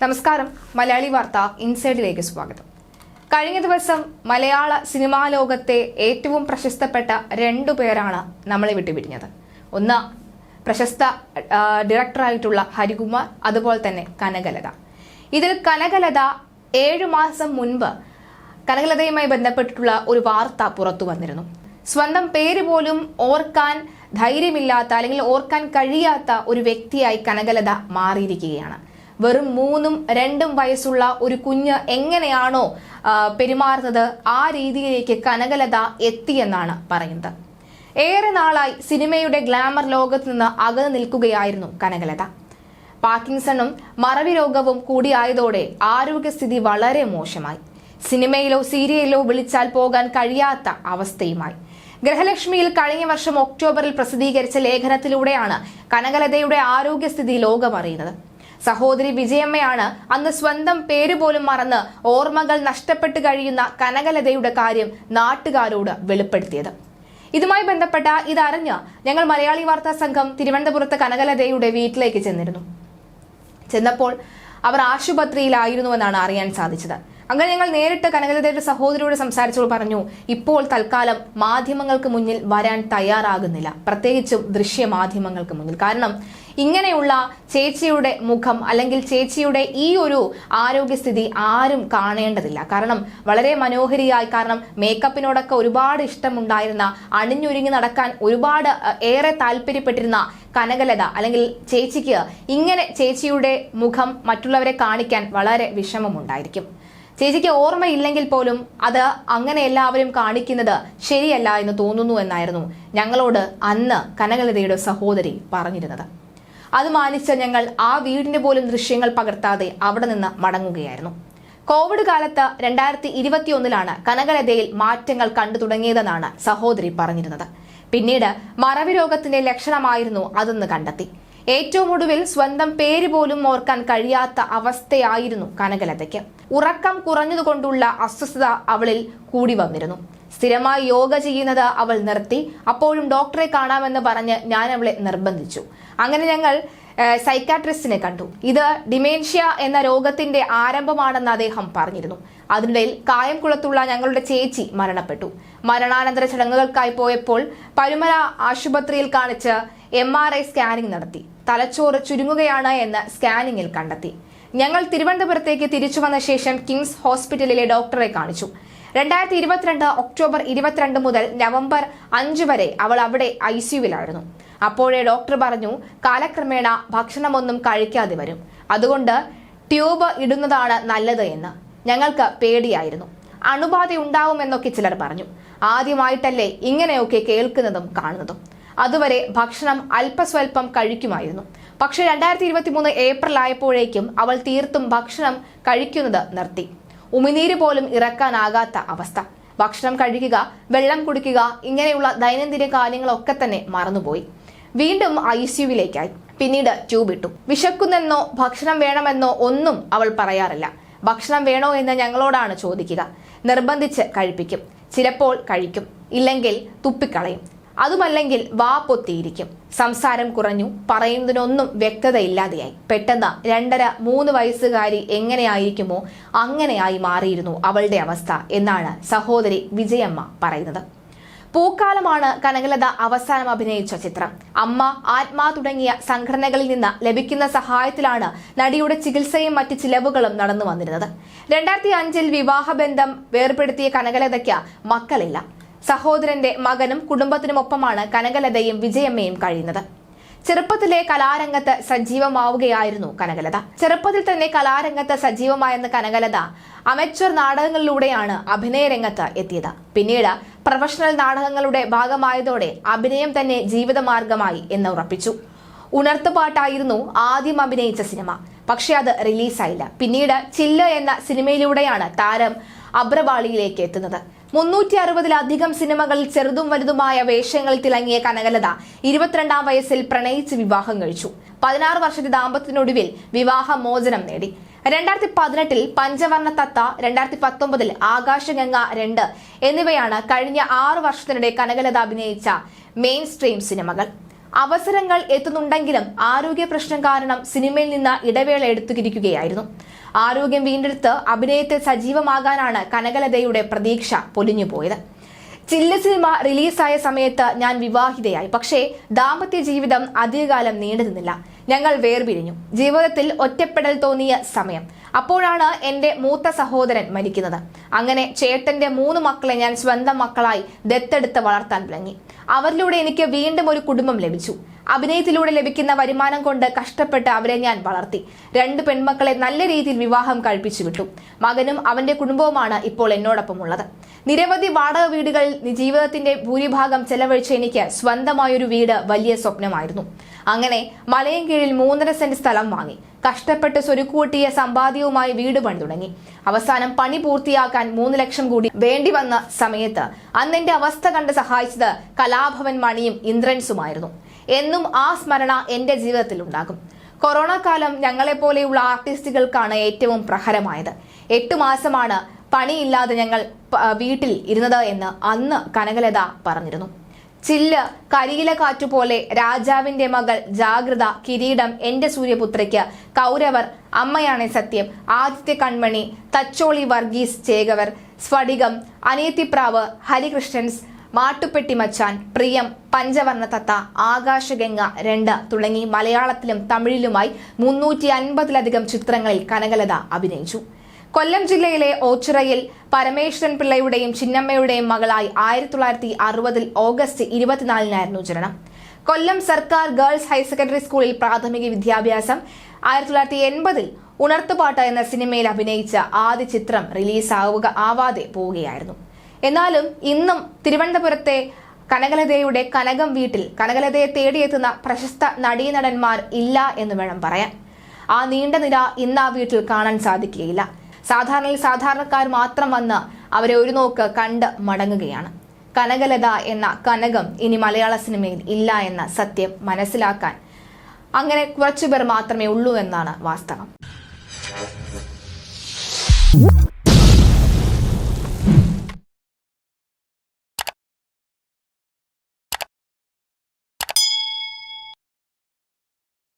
നമസ്കാരം. മലയാളി വാർത്ത ഇൻസൈഡിലേക്ക് സ്വാഗതം. കഴിഞ്ഞ ദിവസം മലയാള സിനിമാ ലോകത്തെ ഏറ്റവും പ്രശസ്തപ്പെട്ട രണ്ടു പേരാണ് നമ്മളെ വിട്ടുപിരിഞ്ഞത്. ഒന്ന് പ്രശസ്ത ഡയറക്ടറായിട്ടുള്ള ഹരികുമാർ അതുപോലെ തന്നെ കനകലത. ഇതിൽ കനകലത ഏഴു മാസം മുൻപ് കനകലതയുമായി ബന്ധപ്പെട്ടിട്ടുള്ള ഒരു വാർത്ത പുറത്തു വന്നിരുന്നു. സ്വന്തം പേര് പോലും ഓർക്കാൻ ധൈര്യമില്ലാത്ത അല്ലെങ്കിൽ ഓർക്കാൻ കഴിയാത്ത ഒരു വ്യക്തിയായി കനകലത മാറിയിരിക്കുകയാണ്. വെറും മൂന്നും രണ്ടും വയസ്സുള്ള ഒരു കുഞ്ഞ് എങ്ങനെയാണോ പെരുമാറുന്നത് ആ രീതിയിലേക്ക് കനകലത എത്തിയെന്നാണ് പറയുന്നത്. ഏറെ നാളായി സിനിമയുടെ ഗ്ലാമർ ലോകത്ത് നിന്ന് അകന്നു നിൽക്കുകയായിരുന്നു കനകലത. പാർക്കിൻസണും മറവി രോഗവും കൂടിയായതോടെ ആരോഗ്യസ്ഥിതി വളരെ മോശമായി. സിനിമയിലോ സീരിയലിലോ വിളിച്ചാൽ പോകാൻ കഴിയാത്ത അവസ്ഥയുമായി. ഗ്രഹലക്ഷ്മിയിൽ കഴിഞ്ഞ വർഷം ഒക്ടോബറിൽ പ്രസിദ്ധീകരിച്ച ലേഖനത്തിലൂടെയാണ് കനകലതയുടെ ആരോഗ്യസ്ഥിതി ലോകമറിയുന്നത്. സഹോദരി വിജയമ്മയാണ് അന്ന് സ്വന്തം പേര് പോലും മറന്ന് ഓർമ്മകൾ നഷ്ടപ്പെട്ടു കഴിയുന്ന കനകലതയുടെ കാര്യം നാട്ടുകാരോട് വെളിപ്പെടുത്തിയത്. ഇതുമായി ബന്ധപ്പെട്ട ഇതറിഞ്ഞ് ഞങ്ങൾ മലയാളി വാർത്താ സംഘം തിരുവനന്തപുരത്ത് കനകലതയുടെ വീട്ടിലേക്ക് ചെന്നിരുന്നു. ചെന്നപ്പോൾ അവർ ആശുപത്രിയിലായിരുന്നുവെന്നാണ് അറിയാൻ സാധിച്ചത്. അങ്ങനെ ഞങ്ങൾ നേരിട്ട് കനകലതയുടെ സഹോദരിയോട് സംസാരിച്ചപ്പോൾ പറഞ്ഞു ഇപ്പോൾ തൽക്കാലം മാധ്യമങ്ങൾക്ക് മുന്നിൽ വരാൻ തയ്യാറാകുന്നില്ല. പ്രത്യേകിച്ചും ദൃശ്യ മാധ്യമങ്ങൾക്ക് മുന്നിൽ. കാരണം ഇങ്ങനെയുള്ള ചേച്ചിയുടെ മുഖം അല്ലെങ്കിൽ ചേച്ചിയുടെ ഈ ഒരു ആരോഗ്യസ്ഥിതി ആരും കാണേണ്ടതില്ല. കാരണം വളരെ മനോഹരിയായി കാരണം മേക്കപ്പിനോടൊക്കെ ഒരുപാട് ഇഷ്ടമുണ്ടായിരുന്ന അണിഞ്ഞൊരുങ്ങി നടക്കാൻ ഒരുപാട് ഏറെ താല്പര്യപ്പെട്ടിരുന്ന കനകലത അല്ലെങ്കിൽ ചേച്ചിക്ക് ഇങ്ങനെ ചേച്ചിയുടെ മുഖം മറ്റുള്ളവരെ കാണിക്കാൻ വളരെ വിഷമമുണ്ടായിരിക്കും. ചേച്ചിക്ക് ഓർമ്മയില്ലെങ്കിൽ പോലും അത് അങ്ങനെ എല്ലാവരും കാണിക്കുന്നത് ശരിയല്ല എന്ന് തോന്നുന്നു എന്നായിരുന്നു ഞങ്ങളോട് അന്ന് കനകലതയുടെ സഹോദരി പറഞ്ഞിരുന്നത്. അത് മാനിച്ച ഞങ്ങൾ ആ വീടിന്റെ പോലും ദൃശ്യങ്ങൾ പകർത്താതെ അവിടെ നിന്ന് മടങ്ങുകയായിരുന്നു. കോവിഡ് കാലത്ത് രണ്ടായിരത്തി ഇരുപത്തിയൊന്നിലാണ് കനകലതയിൽ മാറ്റങ്ങൾ കണ്ടു തുടങ്ങിയതെന്നാണ് സഹോദരി പറഞ്ഞിരുന്നത്. പിന്നീട് മറവി രോഗത്തിന്റെ ലക്ഷണമായിരുന്നു അതെന്ന് കണ്ടെത്തി. ഏറ്റവും ഒടുവിൽ സ്വന്തം പേര് പോലും ഓർക്കാൻ കഴിയാത്ത അവസ്ഥയായിരുന്നു കനകലതയ്ക്ക്. ഉറക്കം കുറഞ്ഞതുകൊണ്ടുള്ള അസ്വസ്ഥത അവളിൽ കൂടി വന്നിരുന്നു. സ്ഥിരമായി യോഗ ചെയ്യുന്നത് അവൾ നിർത്തി. അപ്പോഴും ഡോക്ടറെ കാണാമെന്ന് പറഞ്ഞ് ഞാൻ അവളെ നിർബന്ധിച്ചു. അങ്ങനെ ഞങ്ങൾ സൈക്കാട്രിസ്റ്റിനെ കണ്ടു. ഇത് ഡിമേൻഷ്യ എന്ന രോഗത്തിന്റെ ആരംഭമാണെന്ന് അദ്ദേഹം പറഞ്ഞിരുന്നു. അതിനിടയിൽ കായംകുളത്തുള്ള ഞങ്ങളുടെ ചേച്ചി മരണപ്പെട്ടു. മരണാനന്തര ചടങ്ങുകൾക്കായി പോയപ്പോൾ പരുമല ആശുപത്രിയിൽ കാണിച്ച് എം ആർ ഐ സ്കാനിംഗ് നടത്തി. തലച്ചോറ് ചുരുങ്ങുകയാണ് എന്ന് സ്കാനിങ്ങിൽ കണ്ടെത്തി. ഞങ്ങൾ തിരുവനന്തപുരത്തേക്ക് തിരിച്ചു വന്ന ശേഷം കിങ്സ് ഹോസ്പിറ്റലിലെ ഡോക്ടറെ കാണിച്ചു. രണ്ടായിരത്തി ഇരുപത്തിരണ്ട് ഒക്ടോബർ ഇരുപത്തിരണ്ട് മുതൽ നവംബർ അഞ്ച് വരെ അവൾ അവിടെ ഐ സിയുവിലായിരുന്നു അപ്പോഴേ ഡോക്ടർ പറഞ്ഞു കാലക്രമേണ ഭക്ഷണമൊന്നും കഴിക്കാതെ വരും. അതുകൊണ്ട് ട്യൂബ് ഇടുന്നതാണ് നല്ലത് എന്ന്. ഞങ്ങൾക്ക് പേടിയായിരുന്നു. അണുബാധ ഉണ്ടാവുമെന്നൊക്കെ ചിലർ പറഞ്ഞു. ആദ്യമായിട്ടല്ലേ ഇങ്ങനെയൊക്കെ കേൾക്കുന്നതും കാണുന്നതും. അതുവരെ ഭക്ഷണം അല്പസ്വല്പം കഴിക്കുമായിരുന്നു. പക്ഷെ രണ്ടായിരത്തി ഇരുപത്തി മൂന്ന് ഏപ്രിൽ ആയപ്പോഴേക്കും അവൾ തീർത്തും ഭക്ഷണം കഴിക്കുന്നത് നിർത്തി. ഉമിനീര് പോലും ഇറക്കാനാകാത്ത അവസ്ഥ. ഭക്ഷണം കഴിക്കുക വെള്ളം കുടിക്കുക ഇങ്ങനെയുള്ള ദൈനംദിന കാര്യങ്ങളൊക്കെ തന്നെ മറന്നുപോയി. വീണ്ടും ഐ സിയുവിലേക്കായി പിന്നീട് ട്യൂബ് ഇട്ടു. വിശക്കുന്നെന്നോ ഭക്ഷണം വേണമെന്നോ ഒന്നും അവൾ പറയാറില്ല. ഭക്ഷണം വേണോ എന്ന് ഞങ്ങളോടാണ് ചോദിക്കുക. നിർബന്ധിച്ച് കഴിപ്പിക്കും. ചിലപ്പോൾ കഴിക്കും. ഇല്ലെങ്കിൽ തുപ്പിക്കളയും. അതുമല്ലെങ്കിൽ വാ പൊത്തിയിരിക്കും. സംസാരം കുറഞ്ഞു. പറയുന്നതിനൊന്നും വ്യക്തതയില്ലാതെയായി. പെട്ടെന്ന് രണ്ടര മൂന്ന് വയസ്സുകാരി എങ്ങനെയായിരിക്കുമോ അങ്ങനെയായി മാറിയിരുന്നു അവളുടെ അവസ്ഥ എന്നാണ് സഹോദരി വിജയമ്മ പറയുന്നത്. പൂക്കാലമാണ് കനകലത അവസാനം അഭിനയിച്ച ചിത്രം. അമ്മ ആത്മാ തുടങ്ങിയ സംഘടനകളിൽ നിന്ന് ലഭിക്കുന്ന സഹായത്തിലാണ് നടിയുടെ ചികിത്സയും മറ്റ് ചിലവുകളും നടന്നു വന്നിരുന്നത്. രണ്ടായിരത്തി അഞ്ചിൽ വിവാഹബന്ധം വേർപെടുത്തിയ കനകലതയ്ക്ക് മക്കളില്ല. സഹോദരന്റെ മകനും കുടുംബത്തിനുമൊപ്പമാണ് കനകലതയും വിജയമ്മയും കഴിയുന്നത്. ചെറുപ്പത്തിലെ കലാരംഗത്ത് സജീവമാവുകയായിരുന്നു കനകലത. ചെറുപ്പത്തിൽ തന്നെ കലാരംഗത്ത് സജീവമായെന്ന കനകലത അമച്വർ നാടകങ്ങളിലൂടെയാണ് അഭിനയ രംഗത്ത് എത്തിയത്. പിന്നീട് പ്രൊഫഷണൽ നാടകങ്ങളുടെ ഭാഗമായതോടെ അഭിനയം തന്നെ ജീവിതമാർഗമായി എന്ന് ഉറപ്പിച്ചു. ഉണർത്തുപാട്ടായിരുന്നു ആദ്യം അഭിനയിച്ച സിനിമ. പക്ഷെ അത് റിലീസായില്ല പിന്നീട് ചില്ല എന്ന സിനിമയിലൂടെയാണ് താരം അബ്രവാളിയിലേക്ക് എത്തുന്നത്. മുന്നൂറ്റി അറുപതിലധികം സിനിമകളിൽ ചെറുതും വലുതുമായ വേഷങ്ങളിൽ തിളങ്ങിയ കനകലത ഇരുപത്തിരണ്ടാം വയസ്സിൽ പ്രണയിച്ച് വിവാഹം കഴിച്ചു. പതിനാറ് വർഷത്തെ ദാമ്പത്യത്തിനൊടുവിൽ വിവാഹ മോചനം നേടി. രണ്ടായിരത്തി പതിനെട്ടിൽ പഞ്ചവർണ തത്ത രണ്ടായിരത്തി പത്തൊമ്പതിൽ ആകാശഗംഗ രണ്ട് എന്നിവയാണ് കഴിഞ്ഞ ആറു വർഷത്തിനിടെ കനകലത അഭിനയിച്ച മെയിൻ സ്ട്രീം സിനിമകൾ. അവസരങ്ങൾ എത്തുന്നുണ്ടെങ്കിലും ആരോഗ്യ പ്രശ്നം കാരണം സിനിമയിൽ നിന്ന് ഇടവേള എടുത്തുകിരിക്കുകയായിരുന്നു. ആരോഗ്യം വീണ്ടെടുത്ത് അഭിനയത്തിൽ സജീവമാകാനാണ് കനകലതയുടെ പ്രതീക്ഷ പൊലിഞ്ഞുപോയത്. ചില്ല് സിനിമ റിലീസായ സമയത്ത് ഞാൻ വിവാഹിതയായി. പക്ഷേ ദാമ്പത്യ ജീവിതം അധികകാലം നീണ്ടു നിന്നില്ല ഞങ്ങൾ വേർപിരിഞ്ഞു. ജീവിതത്തിൽ ഒറ്റപ്പെടൽ തോന്നിയ സമയം. അപ്പോഴാണ് എന്റെ മൂത്ത സഹോദരൻ മരിക്കുന്നത്. അങ്ങനെ ചേട്ടന്റെ മൂന്ന് മക്കളെ ഞാൻ സ്വന്തം മക്കളായി ദത്തെടുത്ത് വളർത്താൻ തുടങ്ങി. അവരിലൂടെ എനിക്ക് വീണ്ടും ഒരു കുടുംബം ലഭിച്ചു. അഭിനയത്തിലൂടെ ലഭിക്കുന്ന വരുമാനം കൊണ്ട് കഷ്ടപ്പെട്ട് അവരെ ഞാൻ വളർത്തി. രണ്ട് പെൺമക്കളെ നല്ല രീതിയിൽ വിവാഹം കഴിപ്പിച്ചു വിട്ടു. മകനും അവന്റെ കുടുംബവുമാണ് ഇപ്പോൾ എന്നോടൊപ്പം ഉള്ളത് നിരവധി വാടക വീടുകളിൽ ജീവിതത്തിന്റെ ഭൂരിഭാഗം ചെലവഴിച്ച എനിക്ക് സ്വന്തമായൊരു വീട് വലിയ സ്വപ്നമായിരുന്നു. അങ്ങനെ മലയും കീഴിൽ മൂന്നര സെന്റ് സ്ഥലം വാങ്ങി. കഷ്ടപ്പെട്ട് സ്വരുക്കൂട്ടിയ സമ്പാദ്യവുമായി വീട് പണി തുടങ്ങി അവസാനം പണി പൂർത്തിയാക്കാൻ മൂന്ന് ലക്ഷം കൂടി വേണ്ടി വന്ന സമയത്ത് അന്നെന്റെ അവസ്ഥ കണ്ട് സഹായിച്ചത് കലാഭവൻ മണിയും ഇന്ദ്രൻസുമായിരുന്നു. എന്നും ആ സ്മരണ എന്റെ ജീവിതത്തിൽ ഉണ്ടാകും. കൊറോണ കാലം ഞങ്ങളെപ്പോലെയുള്ള ആർട്ടിസ്റ്റുകൾക്കാണ് ഏറ്റവും പ്രഹരമായത്. എട്ട് മാസമാണ് പണിയില്ലാതെ ഞങ്ങൾ വീട്ടിൽ ഇരുന്നത് എന്ന് അന്ന് കനകലത പറഞ്ഞിരുന്നു. ചില്ല് കരിയില കാറ്റുപോലെ രാജാവിന്റെ മകൾ ജാഗ്രത കിരീടം എന്റെ സൂര്യപുത്രയ്ക്ക്. കൗരവർ അമ്മയാണ് സത്യം. ആദിത്യ കൺമണി തച്ചോളി വർഗീസ് ചേകവർ സ്ഫടികം അനിയത്തിപ്രാവ് ഹരികൃഷ്ണൻസ് മാട്ടുപ്പെട്ടി മച്ചാൻ പ്രിയം പഞ്ചവർണ തത്ത ആകാശഗംഗ രണ്ട് തുടങ്ങി മലയാളത്തിലും തമിഴിലുമായി മുന്നൂറ്റി അൻപതിലധികം ചിത്രങ്ങളിൽ കനകലത അഭിനയിച്ചു. കൊല്ലം ജില്ലയിലെ ഓച്ചിറയിൽ പരമേശ്വരൻ പിള്ളയുടെയും ചിന്നമ്മയുടെയും മകളായി ആയിരത്തി തൊള്ളായിരത്തി അറുപതിൽ ഓഗസ്റ്റ് ഇരുപത്തിനാലിനായിരുന്നു ജനനം. കൊല്ലം സർക്കാർ ഗേൾസ് ഹയർ സെക്കൻഡറി സ്കൂളിൽ പ്രാഥമിക വിദ്യാഭ്യാസം ആയിരത്തി തൊള്ളായിരത്തി എൺപതിൽ ഉണർത്തുപാട്ട് എന്ന സിനിമയിൽ അഭിനയിച്ച ആദ്യ ചിത്രം റിലീസാവുക ആവാതെ പോവുകയായിരുന്നു. എന്നാലും ഇന്നും തിരുവനന്തപുരത്തെ കനകലതയുടെ കനകം വീട്ടിൽ കനകലതയെ തേടിയെത്തുന്ന പ്രശസ്ത നടീനടന്മാർ ഇല്ല എന്ന് വേണം പറയാൻ. ആ നീണ്ട നിര ഇന്ന് ആ വീട്ടിൽ കാണാൻ സാധിക്കുകയില്ല. സാധാരണയിൽ സാധാരണക്കാർ മാത്രം വന്ന് അവരെ ഒരു നോക്ക് കണ്ട് മടങ്ങുകയാണ്. കനകലത എന്ന കനകം ഇനി മലയാള സിനിമയിൽ ഇല്ല എന്ന സത്യം മനസ്സിലാക്കാൻ അങ്ങനെ കുറച്ചുപേർ മാത്രമേ ഉള്ളൂ എന്നാണ് വാസ്തവം.